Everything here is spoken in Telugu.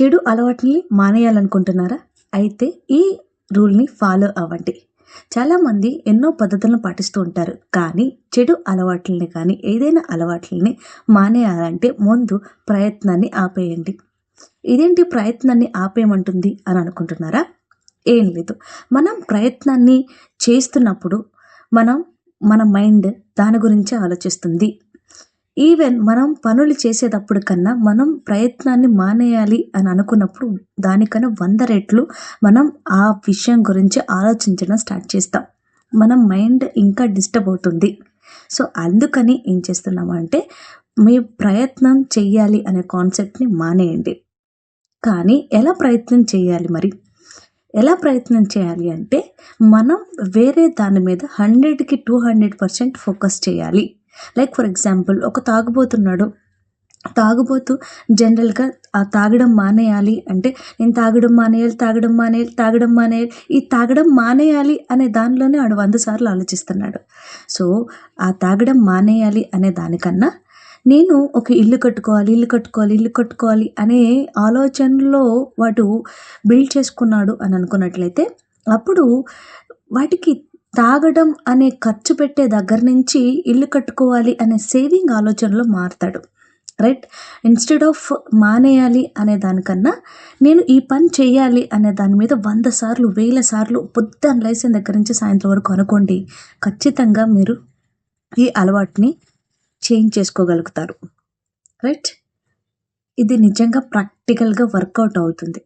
చెడు అలవాటుని మానేయాలనుకుంటున్నారా? అయితే ఈ రూల్ని ఫాలో అవ్వండి. చాలామంది ఎన్నో పద్ధతులను పాటిస్తూ ఉంటారు. కానీ చెడు అలవాట్లని కానీ ఏదైనా అలవాట్లని మానేయాలంటే ముందు ప్రయత్నాన్ని ఆపేయండి. ఇదేంటి ప్రయత్నాన్ని ఆపేయమంటుంది అని అనుకుంటున్నారా? ఏం లేదు. మనం ప్రయత్నాన్ని చేస్తున్నప్పుడు మనం మన మైండ్ దాని గురించి ఆలోచిస్తుంది. ఈవెన్ మనం పనులు చేసేటప్పుడు కన్నా మనం ప్రయత్నాన్ని మానేయాలి అని అనుకున్నప్పుడు దానికన్నా వంద రెట్లు మనం ఆ విషయం గురించి ఆలోచించడం స్టార్ట్ చేస్తాం. మన మైండ్ ఇంకా డిస్టర్బ్ అవుతుంది. సో అందుకని ఏం చేస్తున్నామంటే మీ ప్రయత్నం చేయాలి అనే కాన్సెప్ట్ని మానేయండి. కానీ ఎలా ప్రయత్నం చేయాలి మరి? ఎలా ప్రయత్నం చేయాలి అంటే మనం వేరే దాని మీద హండ్రెడ్కి టూ హండ్రెడ్ పర్సెంట్ ఫోకస్ చేయాలి లైక్ ఫర్ ఎగ్జాంపుల్ ఒక తాగుబోతున్నాడు. తాగుబోతూ జనరల్గా ఆ తాగడం మానేయాలి అంటే నేను తాగడం మానేయాలి తాగడం మానేయాలి తాగడం మానేయాలి ఈ తాగడం మానేయాలి అనే దానిలోనే ఆడు వంద సార్లు ఆలోచిస్తున్నాడు. సో ఆ తాగడం మానేయాలి అనే దానికన్నా నేను ఒక ఇల్లు కట్టుకోవాలి ఇల్లు కట్టుకోవాలి ఇల్లు కట్టుకోవాలి అనే ఆలోచనలో వాడు బిల్డ్ చేసుకున్నాడు అని అనుకున్నట్లయితే అప్పుడు వాటికి తాగడం అనే ఖర్చు పెట్టే దగ్గర నుంచి ఇల్లు కట్టుకోవాలి అనే సేవింగ్ ఆలోచనలో మారుతాడు. రైట్? ఇన్స్టెడ్ ఆఫ్ మానేయాలి అనే దానికన్నా నేను ఈ పని చేయాలి అనే దాని మీద వంద సార్లు వేల సార్లు పొద్దున లైసెన్స్ దగ్గర నుంచి సాయంత్రం వరకు అనుకోండి ఖచ్చితంగా మీరు ఈ అలవాటుని చేంజ్ చేసుకోగలుగుతారు. రైట్? ఇది నిజంగా ప్రాక్టికల్గా వర్కౌట్ అవుతుంది.